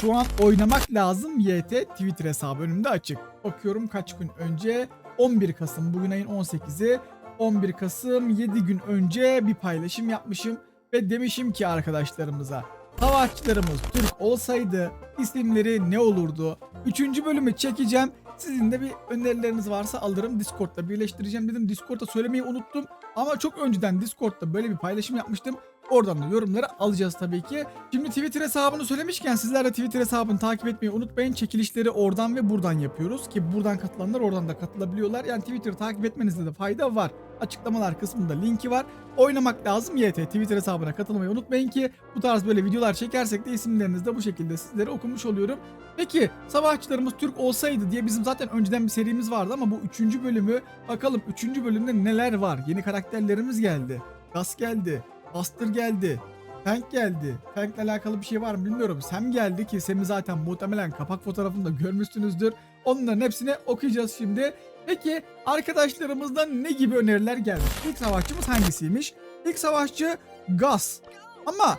Şu an oynamak lazım YT Twitter hesabı önümde açık. Bakıyorum kaç gün önce 11 Kasım bugün ayın 18'i 11 Kasım 7 gün önce bir paylaşım yapmışım ve demişim ki arkadaşlarımıza Savaşçılarımız Türk olsaydı isimleri ne olurdu? Üçüncü bölümü çekeceğim. Sizin de bir önerileriniz varsa alırım. Discord'da birleştireceğim dedim. Discord'da söylemeyi unuttum. Ama çok önceden Discord'da böyle bir paylaşım yapmıştım. Oradan da yorumları alacağız tabii ki. Şimdi Twitter hesabını söylemişken sizler de Twitter hesabını takip etmeyi unutmayın. Çekilişleri oradan ve buradan yapıyoruz ki buradan katılanlar oradan da katılabiliyorlar. Yani Twitter'ı takip etmenizde de fayda var. Açıklamalar kısmında linki var. Oynamak lazım YT Twitter hesabına katılmayı unutmayın ki bu tarz böyle videolar çekersek de isimlerinizi de bu şekilde sizlere okumuş oluyorum. Peki savaşçılarımız Türk olsaydı diye bizim zaten önceden bir serimiz vardı ama bu üçüncü bölümü bakalım üçüncü bölümde neler var? Yeni karakterlerimiz geldi. Gas geldi. Buster geldi. Tank geldi. Tank'la alakalı bir şey var mı bilmiyorum. Sam geldi ki Sam'i zaten muhtemelen kapak fotoğrafında görmüşsünüzdür. Onların hepsini okuyacağız şimdi. Peki arkadaşlarımızdan ne gibi öneriler geldi? İlk savaşçımız hangisiymiş? İlk savaşçı Gas. Ama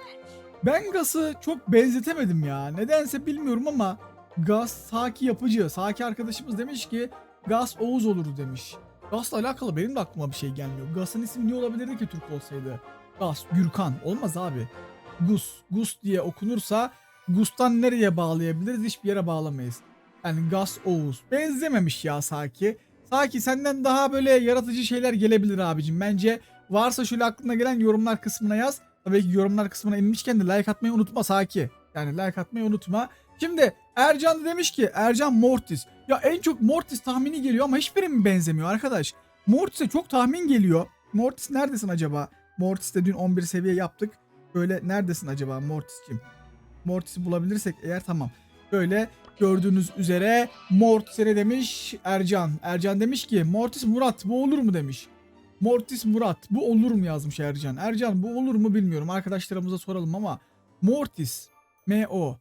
ben Gas'ı çok benzetemedim ya. Nedense bilmiyorum ama Gas Saki yapıcı. Saki arkadaşımız demiş ki Gas Oğuz olur demiş. Gas'la alakalı benim de aklıma bir şey gelmiyor. Gas'ın ismi ne olabilirdi ki Türk olsaydı? Gas, Gürkan. Olmaz abi. Gus, Gus diye okunursa Gus'tan nereye bağlayabiliriz? Hiçbir yere bağlamayız. Yani Gas Oğuz. Benzememiş ya Saki. Saki senden daha böyle yaratıcı şeyler gelebilir abicim. Bence varsa şöyle aklına gelen yorumlar kısmına yaz. Tabii ki yorumlar kısmına inmişken de like atmayı unutma Saki. Yani like atmayı unutma. Şimdi Ercan da demiş ki Ercan Mortis. Ya en çok Mortis tahmini geliyor ama hiçbiri mi benzemiyor arkadaş? Mortis'e çok tahmin geliyor. Mortis neredesin acaba? Mortis'te dün 11 seviye yaptık. Böyle neredesin acaba Mortis'cim? Mortis'i bulabilirsek eğer tamam. Böyle gördüğünüz üzere Mortis'e ne demiş Ercan. Ercan demiş ki Mortis Murat bu olur mu demiş. Mortis Murat bu olur mu yazmış Ercan. Ercan bu olur mu bilmiyorum. Arkadaşlarımıza soralım ama Mortis M-O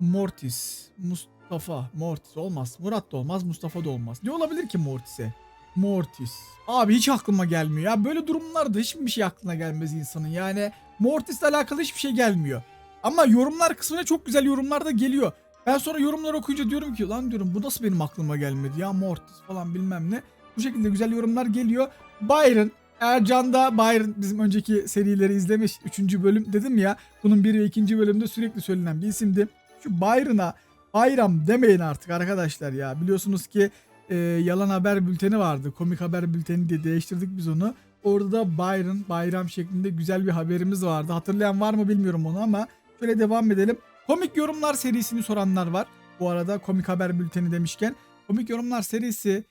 Mortis Mustafa Mortis olmaz. Murat da olmaz Mustafa da olmaz. Ne olabilir ki Mortis'e? Mortis. Abi hiç aklıma gelmiyor ya. Böyle durumlarda hiçbir şey aklına gelmez insanın. Yani Mortis'le alakalı hiçbir şey gelmiyor. Ama yorumlar kısmına çok güzel yorumlar da geliyor. Ben sonra yorumlar okuyunca diyorum ki lan diyorum bu nasıl benim aklıma gelmedi ya Mortis falan bilmem ne. Bu şekilde güzel yorumlar geliyor. Byron Ercan da Byron bizim önceki serileri izlemiş. Üçüncü bölüm dedim ya. Bunun bir ve ikinci bölümde sürekli söylenen bir isimdi. Şu Byron'a Bayram demeyin artık arkadaşlar ya. Biliyorsunuz ki e, yalan haber bülteni vardı. Komik haber bülteni diye değiştirdik biz onu. Orada da Byron, bayram şeklinde güzel bir haberimiz vardı. Hatırlayan var mı bilmiyorum onu ama şöyle devam edelim. Komik yorumlar serisini soranlar var. Bu arada komik haber bülteni demişken. Komik yorumlar serisi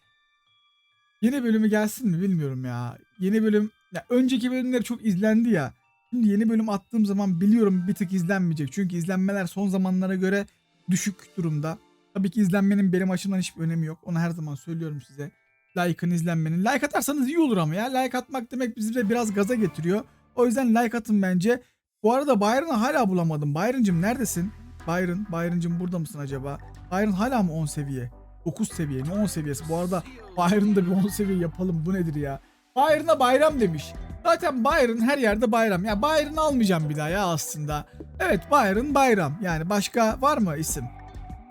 yeni bölümü gelsin mi bilmiyorum ya. Yeni bölüm, ya önceki bölümler çok izlendi ya. Şimdi yeni bölüm attığım zaman biliyorum bir tık izlenmeyecek. Çünkü izlenmeler son zamanlara göre düşük durumda. Tabii ki izlenmenin benim açımdan hiçbir önemi yok. Onu her zaman söylüyorum size. Like'ın izlenmenin. Like atarsanız iyi olur ama ya. Like atmak demek bizi de biraz gaza getiriyor. O yüzden like atın bence. Bu arada Byron'ı hala bulamadım. Byron'cım neredesin? Byron, Byron'cım burada mısın acaba? Byron hala mı 10 seviye? 9 seviye mi? 10 seviyesi. Bu arada Byron'da bir 10 seviye yapalım. Bu nedir ya? Byron'a bayram demiş. Zaten Byron her yerde bayram. Ya Byron almayacağım bir daha ya aslında. Evet Byron bayram. Yani başka var mı isim?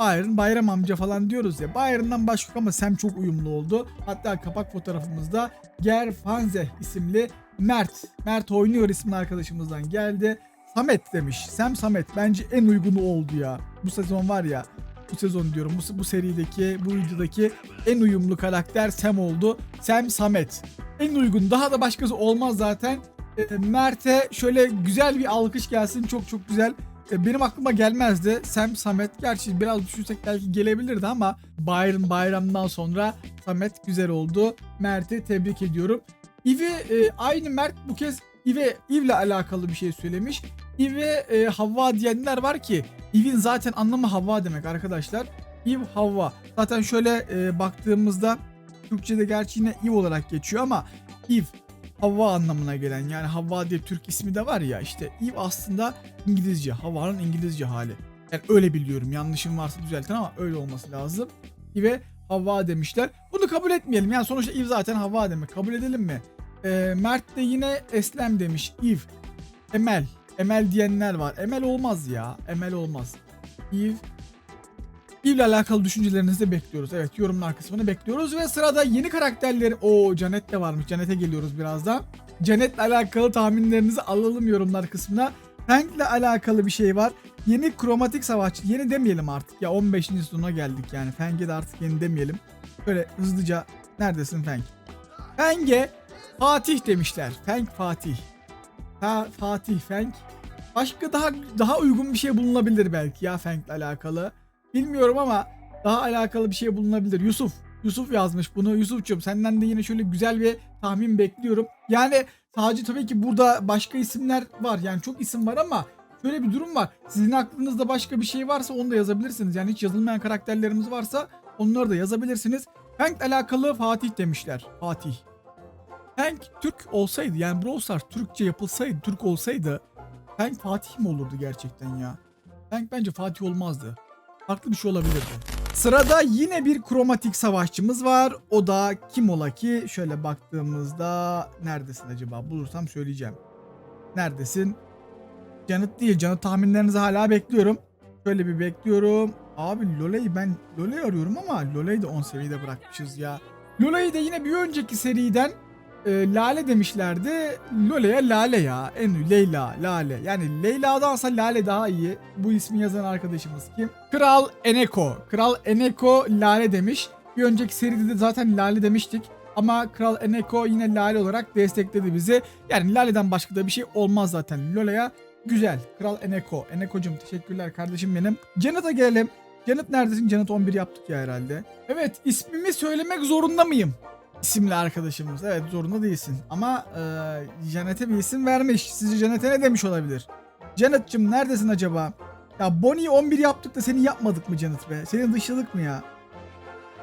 Byron Bayram amca falan diyoruz ya. Byron'dan başka ama Sam çok uyumlu oldu. Hatta kapak fotoğrafımızda Gerfanze isimli Mert. Mert oynuyor isimli arkadaşımızdan geldi. Samet demiş. Sam Samet bence en uygunu oldu ya. Bu sezon var ya. Bu sezon diyorum. Bu, bu serideki, bu videodaki en uyumlu karakter Sam oldu. Sam Samet. En uygun. Daha da başkası olmaz zaten. E, Mert'e şöyle güzel bir alkış gelsin. Çok çok güzel. E, Benim aklıma gelmezdi. Sam Samet gerçi biraz düşünsek belki gelebilirdi ama Bayram bayramdan sonra Samet güzel oldu. Mert'i tebrik ediyorum. İve e, aynı Mert bu kez İve İv'le alakalı bir şey söylemiş. İve e, Havva diyenler var ki İv'in zaten anlamı Havva demek arkadaşlar. İv Havva. Zaten şöyle e, baktığımızda Türkçe'de gerçi yine İv olarak geçiyor ama İv Havva anlamına gelen yani Havva diye Türk ismi de var ya işte Eve aslında İngilizce. Havva'nın İngilizce hali. Yani öyle biliyorum. Yanlışım varsa düzeltin ama öyle olması lazım. Eve Havva demişler. Bunu kabul etmeyelim. Yani sonuçta Eve zaten Havva demek. Kabul edelim mi? Ee, Mert de yine Eslem demiş. Eve. Emel. Emel diyenler var. Emel olmaz ya. Emel olmaz. Eve. İle alakalı düşüncelerinizi bekliyoruz. Evet yorumlar kısmını bekliyoruz ve sırada yeni karakterleri... Oo Canet de varmış. Janet'e geliyoruz birazdan. Janet'le alakalı tahminlerinizi alalım yorumlar kısmına. Tank'le alakalı bir şey var. Yeni kromatik savaşçı. Yeni demeyelim artık ya 15. sezona geldik yani. Feng'e de artık yeni demeyelim. Böyle hızlıca neredesin Feng? Feng'e Fatih demişler. Feng Fatih. Ha, Fatih Feng. Başka daha daha uygun bir şey bulunabilir belki ya Feng'le alakalı. Bilmiyorum ama daha alakalı bir şey bulunabilir. Yusuf. Yusuf yazmış bunu. Yusuf'cum senden de yine şöyle güzel bir tahmin bekliyorum. Yani sadece tabii ki burada başka isimler var. Yani çok isim var ama şöyle bir durum var. Sizin aklınızda başka bir şey varsa onu da yazabilirsiniz. Yani hiç yazılmayan karakterlerimiz varsa onları da yazabilirsiniz. Feng'le alakalı Fatih demişler. Fatih. Feng Türk olsaydı yani Brawl Stars Türkçe yapılsaydı, Türk olsaydı Feng Fatih mi olurdu gerçekten ya? Feng bence Fatih olmazdı. Farklı bir şey olabilirdi. Sırada yine bir kromatik savaşçımız var. O da kim ola ki? Şöyle baktığımızda neredesin acaba? Bulursam söyleyeceğim. Neredesin? Canıt değil. Canıt tahminlerinizi hala bekliyorum. Şöyle bir bekliyorum. Abi Lola'yı ben Lola'yı arıyorum ama Lola'yı da 10 seviyede bırakmışız ya. Lola'yı da yine bir önceki seriden e, Lale demişlerdi. Lola'ya Lale ya. En Leyla, Lale. Yani Leyla'dansa Lale daha iyi. Bu ismi yazan arkadaşımız kim? Kral Eneko. Kral Eneko Lale demiş. Bir önceki seride de zaten Lale demiştik. Ama Kral Eneko yine Lale olarak destekledi bizi. Yani Lale'den başka da bir şey olmaz zaten. Lola'ya güzel. Kral Eneko. Eneko'cum teşekkürler kardeşim benim. Janet'a gelelim. Janet neredesin? Janet 11 yaptık ya herhalde. Evet ismimi söylemek zorunda mıyım? İsimli arkadaşımız. Evet zorunda değilsin. Ama e, Janet'e bir isim vermiş. Sizce Janet'e ne demiş olabilir? Janet'cım neredesin acaba? Ya Bonnie'yi 11 yaptık da seni yapmadık mı Janet be? Seni dışladık mı ya?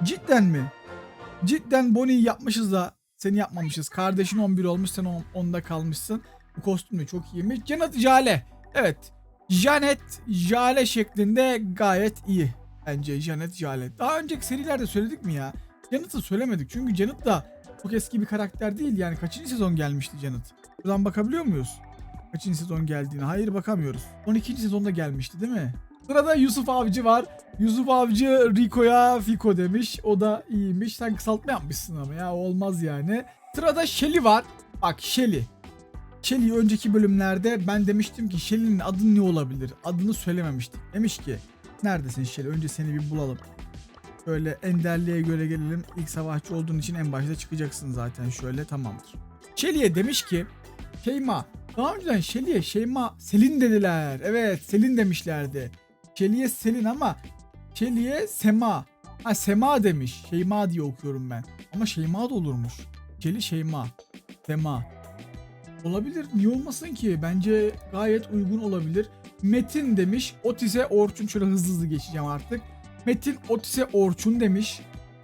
Cidden mi? Cidden Bonnie'yi yapmışız da seni yapmamışız. Kardeşin 11 olmuş sen 10'da kalmışsın. Bu kostüm de çok iyiymiş. Janet Jale. Evet. Janet Jale şeklinde gayet iyi. Bence Janet Jale. Daha önceki serilerde söyledik mi ya? Janet'ı söylemedik çünkü Janet da çok eski bir karakter değil yani kaçıncı sezon gelmişti Janet? Buradan bakabiliyor muyuz? Kaçıncı sezon geldiğini? Hayır bakamıyoruz. 12. sezonda gelmişti değil mi? Sırada Yusuf Avcı var. Yusuf Avcı Rico'ya Fiko demiş. O da iyiymiş. Sen kısaltma yapmışsın ama ya olmaz yani. Sırada Shelly var. Bak Shelly. Shelly önceki bölümlerde ben demiştim ki Shelly'nin adı ne olabilir? Adını söylememiştik. Demiş ki neredesin Shelly? Önce seni bir bulalım. Böyle enderliğe göre gelelim. İlk savaşçı olduğun için en başta çıkacaksın zaten şöyle tamamdır. Shelly'e demiş ki Şeyma daha önceden Shelly'e Şeyma Selin dediler. Evet Selin demişlerdi. Shelly'e Selin ama Shelly'e Sema. Ha Sema demiş. Şeyma diye okuyorum ben. Ama Şeyma da olurmuş. Shelly Şeyma. Sema. Olabilir. Niye olmasın ki? Bence gayet uygun olabilir. Metin demiş. Otis'e Orçun. Şöyle hızlı hızlı geçeceğim artık. Metin Otis'e Orçun demiş.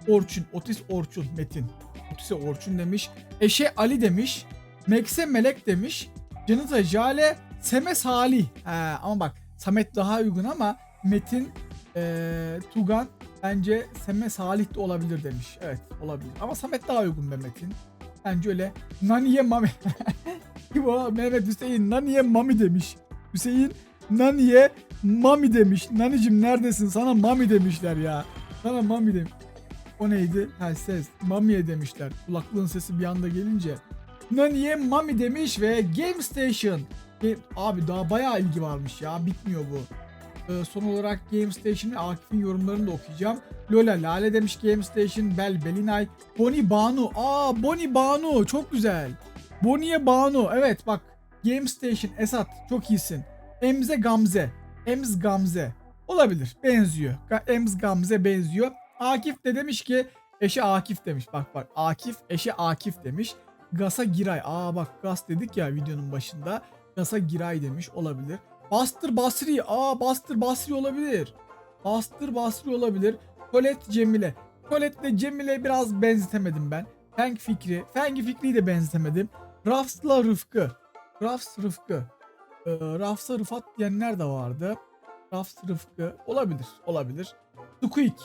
Orçun. Otis Orçun. Metin. Otis'e Orçun demiş. Eşe Ali demiş. Mekse Melek demiş. Canıta Jale. Seme Salih. He, ama bak Samet daha uygun ama Metin eee, Tugan bence Seme Salih de olabilir demiş. Evet olabilir. Ama Samet daha uygun be Metin. Bence öyle. Naniye Mami. Mehmet Hüseyin Naniye Mami demiş. Hüseyin Naniye Mami demiş. Nanicim neredesin? Sana Mami demişler ya. Sana Mami demiş. O neydi? Ha ses. Mami'ye demişler. Kulaklığın sesi bir anda gelince. Naniye Mami demiş ve Game Station. Ge- Abi daha bayağı ilgi varmış ya. Bitmiyor bu. Ee, son olarak Game Station Akif'in yorumlarını da okuyacağım. Lola Lale demiş Game Station. Bel Belinay. Bonnie Banu. Aa Bonnie Banu. Çok güzel. Bonnie'ye Banu. Evet bak. Game Station Esat. Çok iyisin. Emze Gamze. Ems Gamze. Olabilir. Benziyor. Ems Gamze benziyor. Akif de demiş ki eşe Akif demiş. Bak bak Akif eşe Akif demiş. Gasa Giray. Aa bak Gas dedik ya videonun başında. Gasa Giray demiş. Olabilir. Bastır Basri. Aa Bastır Basri olabilir. Bastır Basri olabilir. Colette Cemile. Colette ile Cemile biraz benzetemedim ben. Feng Fikri. Feng Fikri'yi de benzetemedim. Rafs'la Rıfkı. Rafs Rıfkı. Ee, Rafs'a Rıfat diyenler de vardı. Rafs Rıfkı. Olabilir. Olabilir. Squeak.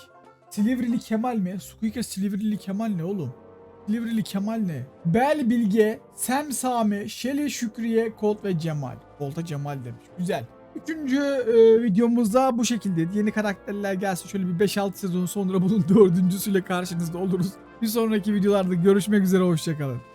Silivri'li Kemal mi? Squeak'e Silivri'li Kemal ne oğlum? Silivri'li Kemal ne? Bel Bilge, Sem Sami, Şeli Şükriye, Colt ve Cemal. Colt'a Cemal demiş. Güzel. Üçüncü e, videomuzda bu şekilde. Yeni karakterler gelsin. Şöyle bir 5-6 sezon sonra bunun dördüncüsüyle karşınızda oluruz. Bir sonraki videolarda görüşmek üzere. Hoşçakalın.